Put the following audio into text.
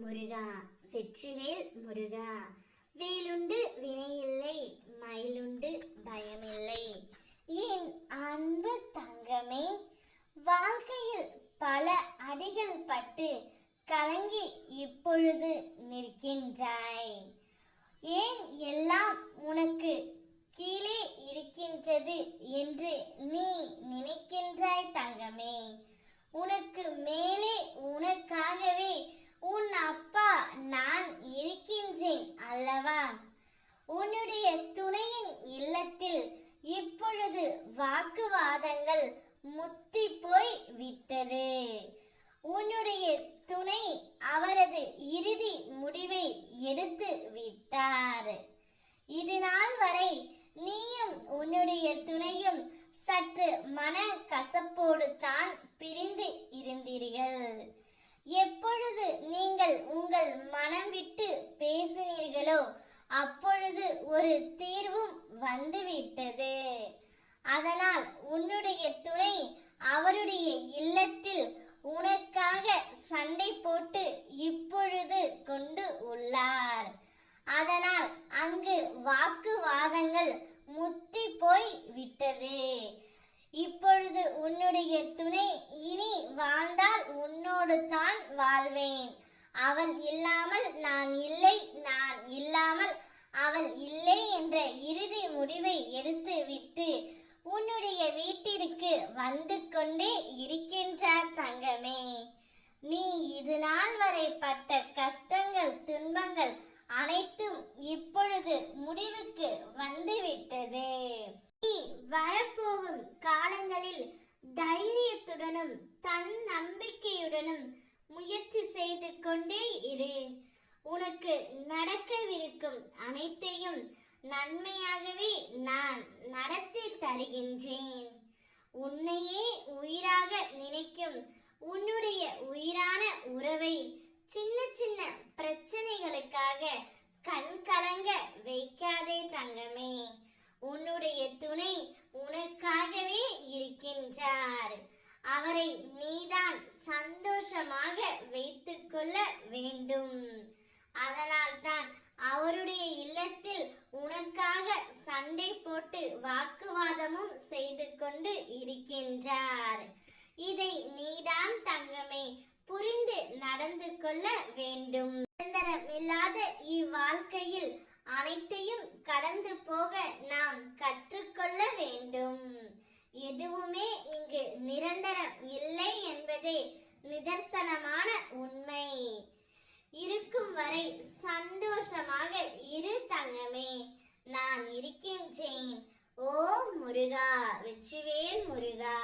முருகா. வெற்றிவேல் முருகா. வேலுண்டு வினையில்லை மயிலுண்டு பயமில்லை. என் அன்பு தங்கமே? வாழ்க்கையில் பல அடிகள் பட்டு கலங்கி இப்பொழுது நிற்கின்றாய். ஏன் எல்லாம் உனக்கு கீழே இருக்கின்றது என்று நீ நினைக்கின்றாய் தங்கமே? உனக்கு மேலே உனக்காகவே உன் அப்பா நான் இருக்கின்றேன் அல்லவா உன்னுடைய துணையின் இல்லத்தில் இப்பொழுது வாக்குவாதங்கள் முத்தி போய் விட்டது. உன்னுடைய துணை அவரது இறுதி முடிவை எடுத்து விட்டார். இது நாள் வரை நீயும் உன்னுடைய துணையும் சற்று மன கசப்போடு தான் பிரிந்து இருந்தீர்கள். எப்பொழுது நீங்கள் உங்கள் மனம் விட்டு பேசினீர்களோ அப்பொழுது ஒரு தீர்வும் வந்துவிட்டது. அதனால் உன்னுடைய துணை அவருடைய இல்லத்தில் உனக்காக சண்டை போட்டு இப்பொழுது கொண்டு உள்ளார். அதனால் அங்கு வாக்குவாதங்கள் முத்தி போய் விட்டது. இப்பொழுது உன்னுடைய துணை இனி வாழ்ந்தால் உன்னோடு தான் வாழ்வேன். அவள் இல்லாமல் நான் இல்லை நான் இல்லாமல் அவள் இல்லை என்ற இறுதி முடிவை எடுத்து விட்டு உன்னுடைய வீட்டிற்கு வந்து கொண்டே இருக்கின்றார் தங்கமே. நீ இது நாள் வரை பட்ட கஷ்டங்கள் துன்பங்கள் அனைத்தும் இப்பொழுது முடிவுக்கு வந்துவிட்டது. நீ வரப்போகும் காலங்களில் தைரியத்துடனும் தன் நம்பிக்கையுடனும் முயற்சி செய்து கொண்டே இரு. உனக்கு நடக்கவிருக்கும் அனைத்தையும் நன்மையாகவே நான் நடத்தி தருகின்றேன். உன்னையே உயிராக நினைக்கும் உன்னுடைய உயிரான உறவை சின்ன சின்ன பிரச்சனைகளுக்காக கண் கலங்க வைக்காதே தங்கமே. உன்னுடைய துணை உனக்காகவே இருக்கின்றார். அவரை நீதான் சந்தோஷமாக வைத்துக்கொள்ள வேண்டும். அதனால்தான் அவருடைய இல்லத்தில் உனக்காக சண்டை போட்டு வாக்குவாதமும் செய்து கொண்டு இருக்கின்றார். இதை நீதான் தங்கமே புரிந்து நடந்து கொள்ள வேண்டும். நிரந்தரம் இல்லாத இவ்வாழ்க்கையில் அனைத்தையும் கடந்து போக நாம் கற்றுக்கொள்ள வேண்டும். எதுவுமே இங்கு நிரந்தரம் இல்லை என்பதே நிதர்சனமான சந்தோஷமாக இரு தங்கமே நான் இருக்கின்றேன். ஓ முருகா வெற்றிவேல் முருகா.